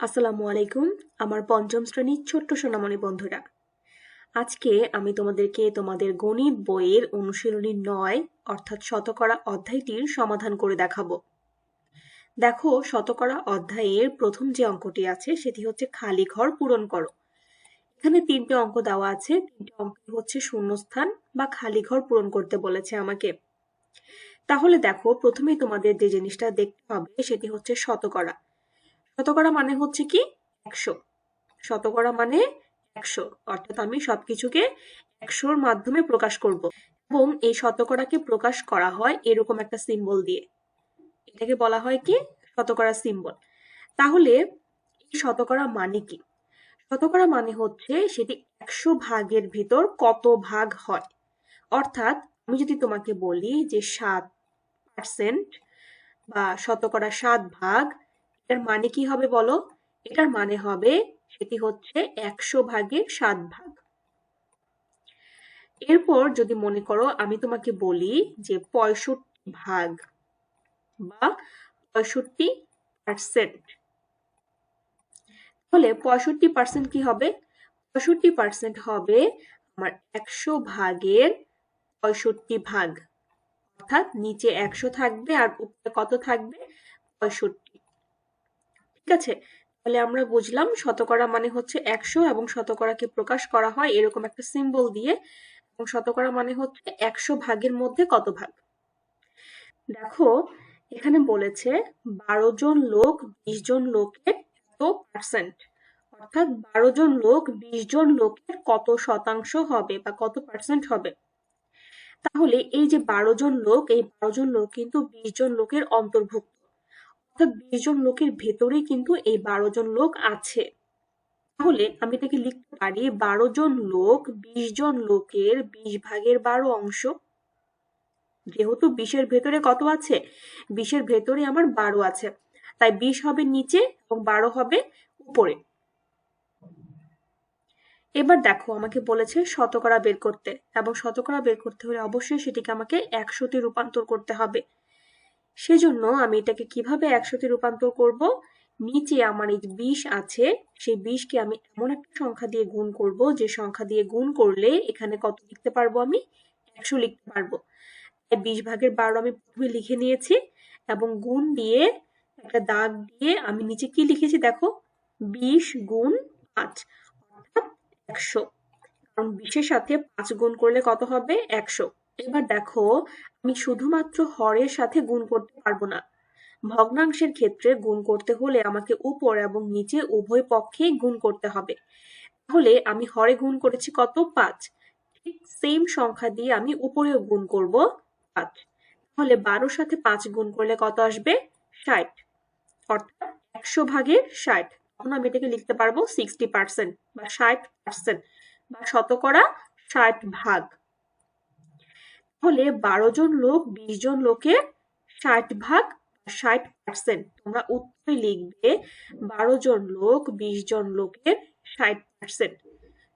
আসসালামু আলাইকুম, আমার পঞ্চম শ্রেণির ছোট্ট সোনামণি বন্ধুরা। আজকে আমি তোমাদেরকে তোমাদের গণিত বইয়ের অনুশীলনী নয়, অর্থাৎ শতকরা অধ্যায়টির সমাধান করে দেখাবো। দেখো, শতকরা অধ্যায়ের প্রথম যে অঙ্কটি আছে, সেটি হচ্ছে খালি ঘর পূরণ করো। এখানে তিনটে অঙ্ক দেওয়া আছে, তিনটে অঙ্ক হচ্ছে শূন্যস্থান বা খালি ঘর পূরণ করতে বলেছে আমাকে। তাহলে দেখো, প্রথমেই তোমাদের যে জিনিসটা দেখতে হবে, সেটি হচ্ছে শতকরা। শতকরা মানে হচ্ছে কি? একশো। শতকরা মানে একশো। অর্থাৎ আমি সবকিছুকে একশোর মাধ্যমে প্রকাশ করব। এবং এই শতকরাকে প্রকাশ করা হয় এরকম একটা সিম্বল দিয়ে। এটাকে বলা হয় কি? শতকরা সিম্বল তাহলে শতকরা মানে কি? শতকরা মানে হচ্ছে সেটি একশো ভাগের ভিতর কত ভাগ হয়? অর্থাৎ আমি যদি তোমাকে বলি যে সাত পার্সেন্ট বা শতকরা সাত ভাগ এটার মানে কি হবে বলো? এটার মানে হবে সেটি হচ্ছে একশো ভাগের সাত ভাগ। এরপর যদি মনে করো আমি তোমাকে বলি যে পঁয়ষট্টি ভাগ বা পঁয়ষট্টি পার্সেন্ট তাহলে পঁয়ষট্টি পার্সেন্ট কি হবে? পঁয়ষট্টি পার্সেন্ট হবে আমার একশো ভাগের পঁয়ষট্টি ভাগ। অর্থাৎ নিচে একশো থাকবে আর উপরে কত থাকবে? পঁয়ষট্টি। ঠিক আছে। তাহলে আমরা বুঝলাম শতকরা মানে হচ্ছে একশো এবং শতকরাকে প্রকাশ করা হয় এরকম একটা সিম্বল দিয়ে। এবং শতকরা মানে হচ্ছে একশো ভাগের মধ্যে কত ভাগ? দেখো, এখানে বলেছে বারো জন লোক বিশ জন লোকের এত পার্সেন্ট অর্থাৎ বারো জন লোক বিশ জন লোকের কত শতাংশ হবে বা কত পার্সেন্ট হবে? তাহলে এই যে বারো জন লোক, এই বারো জন লোক কিন্তু বিশ জন লোকের অন্তর্ভুক্ত। অর্থাৎ বিশ জন লোকের ভেতরেই কিন্তু এই বারো জন লোক আছে। তাহলে আমি এটাকে লিখতে পারি বারো জন লোক বিশ জন লোকের বিশ ভাগের বারো অংশ। যেহেতু বিশের ভেতরে কত আছে? বিশের ভেতরে আমার বারো আছে। তাই বিশ হবে নিচে এবং বারো হবে উপরে। এবার দেখো, আমাকে বলেছে শতকরা বের করতে। এবং শতকরা বের করতে হলে অবশ্যই সেটিকে আমাকে একশোতে রূপান্তর করতে হবে। সেজন্য আমি এটাকে কীভাবে একশোতে রূপান্তর করব? নিচে আমার এই বিশ আছে, সেই বিশকে আমি এমন একটা সংখ্যা দিয়ে গুণ করব, যে সংখ্যা দিয়ে গুণ করলে এখানে কত লিখতে পারব আমি? একশো লিখতে পারব। বিশ ভাগের বারো আমি প্রথমে লিখে নিয়েছি এবং গুণ দিয়ে একটা দাগ দিয়ে আমি নিচে কি লিখেছি দেখো? বিশ গুণ পাঁচ, অর্থাৎ একশো। কারণ বিশের সাথে পাঁচ গুণ করলে কত হবে? একশো। এবার দেখো আমি শুধুমাত্র হরের সাথে গুণ করতে পারব না। ভগ্নাংশের ক্ষেত্রে গুণ করতে হলে আমাকে উপর এবং নিচে উভয় পক্ষে গুণ করতে হবে। তাহলে আমি হরে গুণ করেছি কত? পাঁচ। ঠিক সেম সংখ্যা দিয়ে আমি উপরেও গুণ করব পাঁচ। তাহলে বারোর সাথে পাঁচ গুণ করলে কত আসবে? ষাট। অর্থাৎ একশো ভাগের ষাট। তখন আমি এটাকে লিখতে পারব সিক্সটি পার্সেন্ট বা ষাট পার্সেন্ট বা শতকরা ষাট ভাগ। তাহলে বারো জন লোক, বিশ জন লোকের ষাট ভাগ ষাট পার্সেন্ট তোমরা উত্তরে লিখবে বারো জন লোক, বিশ জন লোকের ষাট পার্সেন্ট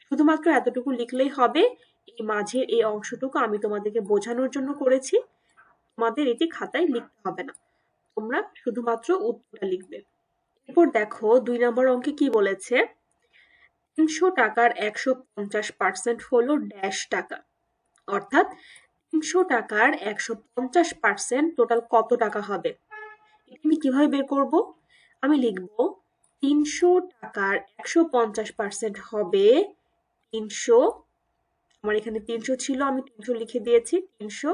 শুধুমাত্র এতটুকু লিখলেই হবে, এই মাঝের এই অংশটুকু আমি তোমাদেরকে বোঝানোর জন্য করেছি। তোমাদের এটি খাতায় লিখতে হবে না। তোমরা শুধুমাত্র উত্তরটা লিখবে। এরপর দেখো, দুই নম্বর অঙ্কে কি বলেছে? তিনশো টাকার একশো পঞ্চাশ পার্সেন্ট হলো ড্যাশ টাকা। অর্থাৎ তিনশো টাকার একশো পঞ্চাশ পার্সেন্ট টোটাল কত টাকা হবে? এটা আমি কীভাবে বের করব? আমি লিখব, তিনশো টাকার একশো পঞ্চাশ পার্সেন্ট হবে তিনশো, আমার এখানে তিনশো ছিল, আমি তিনশো লিখে দিয়েছি, তিনশো।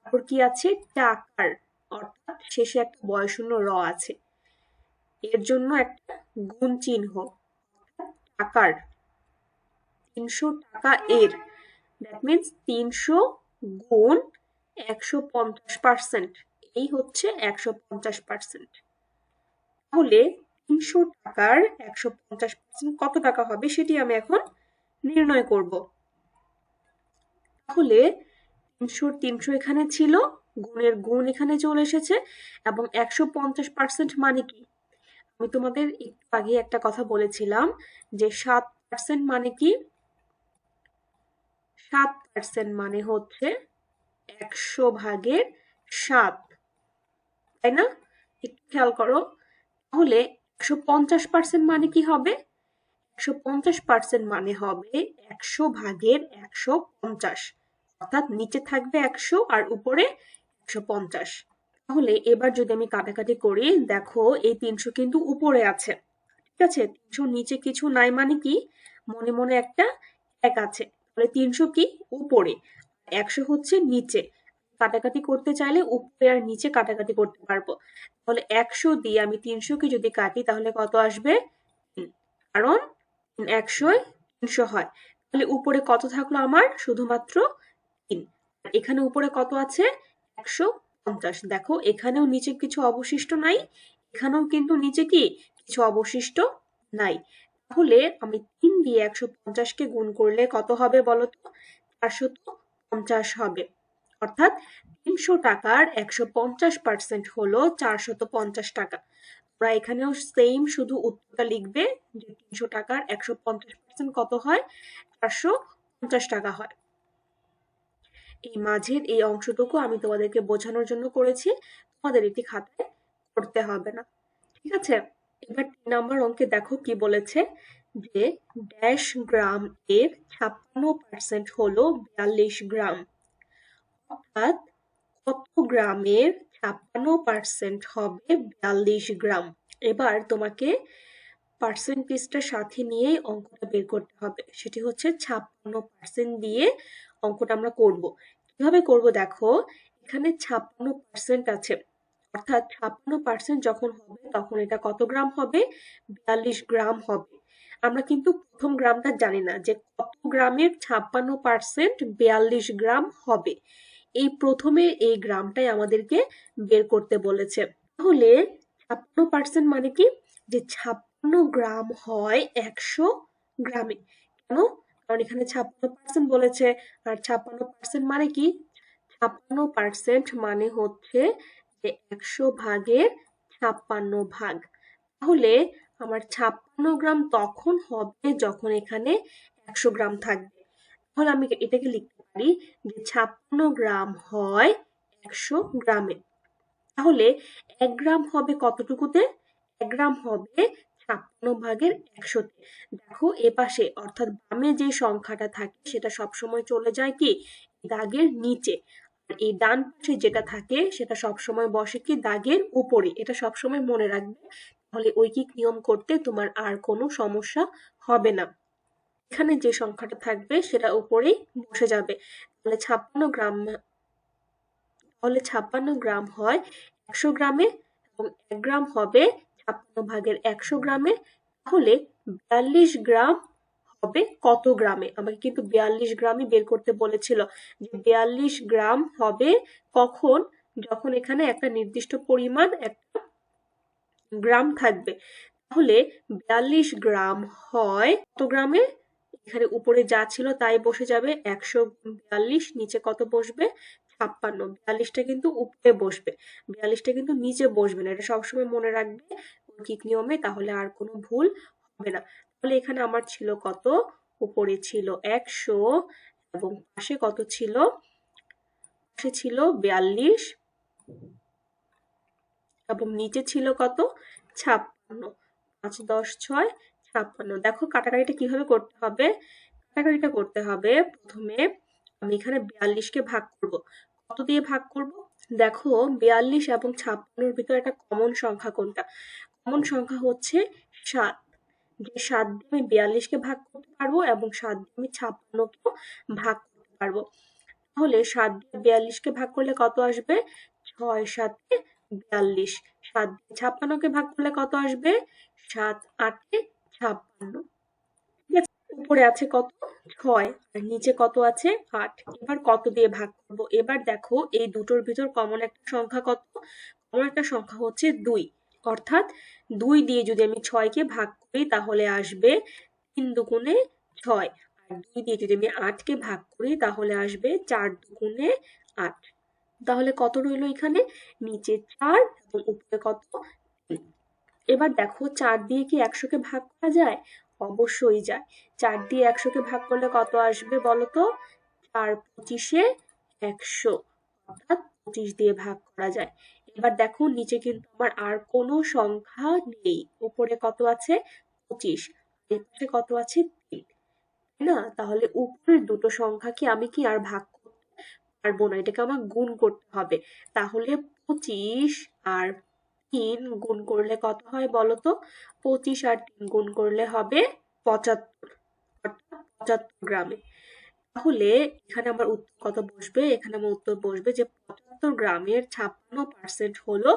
তারপর কি আছে? টাকার, অর্থাৎ শেষে একটা বয়শূন্য র আছে। এর জন্য একটা গুণ চিহ্ন টাকার, তিনশো টাকা এর। দ্যাট মিনস তিনশো গুণ একশো এই হচ্ছে একশো তাহলে তিনশো টাকার একশো কত টাকা হবে সেটি আমি এখন নির্ণয় করব। তাহলে তিনশো তিনশো এখানে ছিল, গুণের গুণ এখানে চলে এসেছে, এবং একশো মানে কি? আমি তোমাদের একটু আগে একটা কথা বলেছিলাম যে সাত পার্সেন্ট মানে কি? সাত পার্সেন্ট মানে হচ্ছে একশো ভাগের সাত। তাই না? একটু খেয়াল করো। তাহলে একশো পঞ্চাশ পার্সেন্ট মানে কি হবে? একশো পঞ্চাশ পার্সেন্ট মানে হবে একশো ভাগের একশো পঞ্চাশ। অর্থাৎ নিচে থাকবে একশো আর উপরে একশো পঞ্চাশ। তাহলে এবার যদি আমি কাটাকাটি করি, দেখো এই তিনশো কিন্তু উপরে আছে। ঠিক আছে? তিনশো নিচে কিছু নাই মানে কি? মনে মনে একটা এক আছে। তাহলে তিনশো কি? উপরে। একশো হচ্ছে নিচে। কাটাকাটি করতে চাইলে উপরে আর নিচে কাটাকাটি করতে পারব। তাহলে একশো দিয়ে আমি তিনশো তিনশোকে যদি কাটি, তাহলে কত আসবে? কারণ একশোয় তিনশো হয়। তাহলে উপরে কত থাকল আমার? শুধুমাত্র তিন। এখানে উপরে কত আছে? একশো পঞ্চাশ। দেখো, এখানেও নিচে কিছু অবশিষ্ট নাই, এখানেও কিন্তু নিচে কি? কিছু অবশিষ্ট নাই। তাহলে আমি তিন দিয়ে একশো পঞ্চাশকে গুণ করলে কত হবে বলতো চারশত পঞ্চাশ হবে। অর্থাৎ তিনশো টাকার একশো পঞ্চাশ পার্সেন্ট হলো চারশত পঞ্চাশ টাকা। তোমরা এখানেও সেম শুধু উত্তরটা লিখবে যে তিনশো টাকার একশো পঞ্চাশ পার্সেন্ট কত হয়? চারশো পঞ্চাশ টাকা হয়। এই মাঝের এই অংশটুকু আমি তোমাদেরকে বোঝানোর জন্য করেছি। তোমাদের এটি খাতায় করতে হবে না। ঠিক আছে? এবার তিন নম্বর অঙ্কে দেখো কি বলেছে যে ড্যাশ গ্রাম এর ছাপ্পান্ন পার্সেন্ট হলো বিয়াল্লিশ গ্রাম অর্থাৎ কত গ্রামের ছাপ্পান্ন পার্সেন্ট হবে বিয়াল্লিশ গ্রাম এবার তোমাকে পার্সেন্টেজটা সাথে নিয়েই অঙ্কটা বের করতে হবে। সেটি হচ্ছে ছাপ্পান্ন পার্সেন্ট দিয়ে অঙ্কটা আমরা করব। কীভাবে করব দেখো? এখানে ছাপ্পান্ন পার্সেন্ট আছে। অর্থাৎ ছাপ্পান্ন পার্সেন্ট যখন হবে, তখন এটা কত গ্রাম হবে? বিয়াল্লিশ গ্রাম হবে। আমরা কিন্তু প্রথম গ্রামটা জানি না যে কত গ্রামের ছাপ্পান্ন পার্সেন্ট বিয়াল্লিশ গ্রাম হবে। এই প্রথমে এই গ্রামটাই আমাদেরকে বের করতে বলেছে। তাহলে ছাপ্পান্ন পার্সেন্ট মানে কি? যে ছাপ্পান্ন গ্রাম হয় একশো গ্রামে। কেন? কারণ এখানে ছাপ্পান্ন পার্সেন্ট বলেছে। আর ছাপ্পান্ন পার্সেন্ট মানে কি? ছাপ্পান্ন পার্সেন্ট মানে হচ্ছে যে একশো ভাগের ছাপ্পান্ন ভাগ। তাহলে আমার ছাপ্পান্ন গ্রাম তখন হবে যখন এখানে একশো গ্রাম থাকবে। তাহলে আমি এটাকে লিখতে পারি যে ছাপ্পান্ন গ্রাম হয় একশো গ্রামে। তাহলে এক গ্রাম হবে কতটুকুতে? এক গ্রাম হবে ছাপ্পান্ন ভাগের একশোতে। দেখো এ পাশে, অর্থাৎ বামে যে সংখ্যাটা থাকে সেটা সবসময় চলে যায় কি? দাগের নিচে। এই ডান পাশে যেটা থাকে, সেটা সবসময় বসে কি দাগের উপরে? এটা সবসময় মনে রাখবে। তাহলে ঐকিক নিয়ম করতে তোমার আর কোনো সমস্যা হবে না। এখানে যে সংখ্যাটা থাকবে, সেটা উপরেই বসে যাবে। তাহলে ছাপ্পান্ন গ্রাম, তাহলে ছাপ্পান্ন গ্রাম হয় একশো গ্রামে এবং এক গ্রাম হবে ছাপ্পান্ন ভাগের একশো গ্রামে। তাহলে বিয়াল্লিশ গ্রাম হবে? কত গ্রামে? আমাকে কিন্তু বিয়াল্লিশ গ্রামই বের করতে বলেছিল যে বিয়াল্লিশ গ্রাম হবে কখন? যখন এখানে একটা নির্দিষ্ট পরিমাণ একটা গ্রাম থাকবে। তাহলে বিয়াল্লিশ গ্রাম হয় কত গ্রামে? এখানে উপরে যা ছিল তাই বসে যাবে একশো বিয়াল্লিশ, নিচে কত বসবে? ছাপ্পান্ন। বিয়াল্লিশটা কিন্তু উপরে বসবে। বিয়াল্লিশটা কিন্তু নিচে বসবে না। এটা সবসময় মনে রাখবে। ঐকিক নিয়মে তাহলে আর কোনো ভুল হবে না। তাহলে এখানে আমার ছিল কত? উপরে ছিল একশো এবং পাশে কত ছিল? পাশে ছিল বিয়াল্লিশ এবং নিচে ছিল কত? ছাপ্পান্ন। পাঁচ, দশ, ছয়, ছাপ্পান্ন। দেখো কাটাকাটিটা কীভাবে করতে হবে? কাটাকাটিটা করতে হবে প্রথমে আমি এখানে বিয়াল্লিশকে ভাগ করব। কত দিয়ে ভাগ করব? দেখো বিয়াল্লিশ এবং ছাপ্পান্নর ভিতরে একটা কমন সংখ্যা কোনটা? কমন সংখ্যা হচ্ছে সাত। যে সাত দিয়ে আমি বিয়াল্লিশকে ভাগ করতে পারব এবং সাত দিয়ে আমি ছাপ্পান্নকেও ভাগ করতে পারব। তাহলে সাত দিয়ে বিয়াল্লিশকে ভাগ করলে কত আসবে? ছয় সাতে বিয়াল্লিশ। সাত দিয়ে ছাপ্পান্নকে ভাগ করলে কত আসবে? সাত আটে ছাপ্পান্ন। উপরে আছে কত? ছয়। আর নিচে কত আছে? আট। এবার কত দিয়ে ভাগ করব? এবার দেখো এই দুটোর ভিতর কমন একটা সংখ্যা কত? কমন একটা সংখ্যা হচ্ছে দুই। অর্থাৎ দুই দিয়ে যদি আমি ছয়কে ভাগ করি তাহলে আসবে তিন দুগুণে ছয়। আর দুই দিয়ে যদি আমি আটকে ভাগ করি তাহলে আসবে চার দুগুণে আট। তাহলে কত রইল এখানে? নিচে চার এবং উপরে কত? এবার দেখো চার দিয়ে কি একশোকে ভাগ করা যায়? অবশ্যই যায়। চার দিয়ে একশোকে ভাগ করলে কত আসবে বলতো চার পঁচিশে একশো। অর্থাৎ পঁচিশ দিয়ে ভাগ করা যায়। এবার দেখো নিচে কিন্তু আমার আর কোনো সংখ্যা নেই। উপরে কত আছে? পঁচিশ। এর কত আছে? তিন। না? তাহলে উপরের দুটো সংখ্যাকে আমি কি আর ভাগ করতে পারব না? এটাকে আমার গুণ করতে হবে। তাহলে পঁচিশ আর তিন গুণ করলে কত হয় বলো তো? পঁচিশ আর তিন গুণ করলে হবে পঁচাত্তর। অর্থাৎ পঁচাত্তর গ্রামে। তাহলে এখানে আমার উত্তর কত বসবে? এখানে আমার উত্তর বসবে যে পঁচাত্তর গ্রামের ছাপ্পান্ন পার্সেন্ট হলো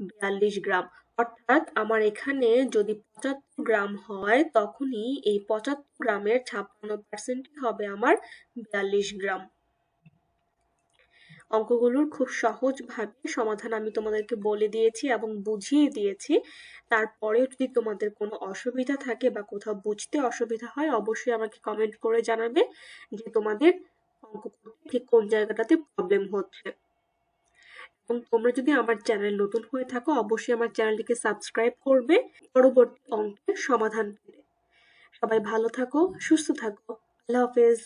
বিয়াল্লিশ গ্রাম। অর্থাৎ আমার এখানে যদি পঁচাত্তর গ্রাম হয়, তখনই এই পঁচাত্তর গ্রামের ছাপ্পান্ন পার্সেন্টই হবে আমার বিয়াল্লিশ গ্রাম। অঙ্কগুলোর খুব সহজভাবে সমাধান আমি তোমাদেরকে বলে দিয়েছি এবং বুঝিয়ে দিয়েছি। তারপরেও যদি তোমাদের কোনো অসুবিধা থাকে বা কোথাও বুঝতে অসুবিধা হয়, অবশ্যই আমাকে কমেন্ট করে জানাবে যে তোমাদের অঙ্ক ঠিক কোন জায়গাটাতে প্রবলেম হচ্ছে। এবং তোমরা যদি আমার চ্যানেল নতুন হয়ে থাকো, অবশ্যই আমার চ্যানেলটিকে সাবস্ক্রাইব করবে। পরবর্তী অঙ্কের সমাধান পেতে সবাই ভালো থাকো, সুস্থ থাকো। আল্লাহ হাফেজ।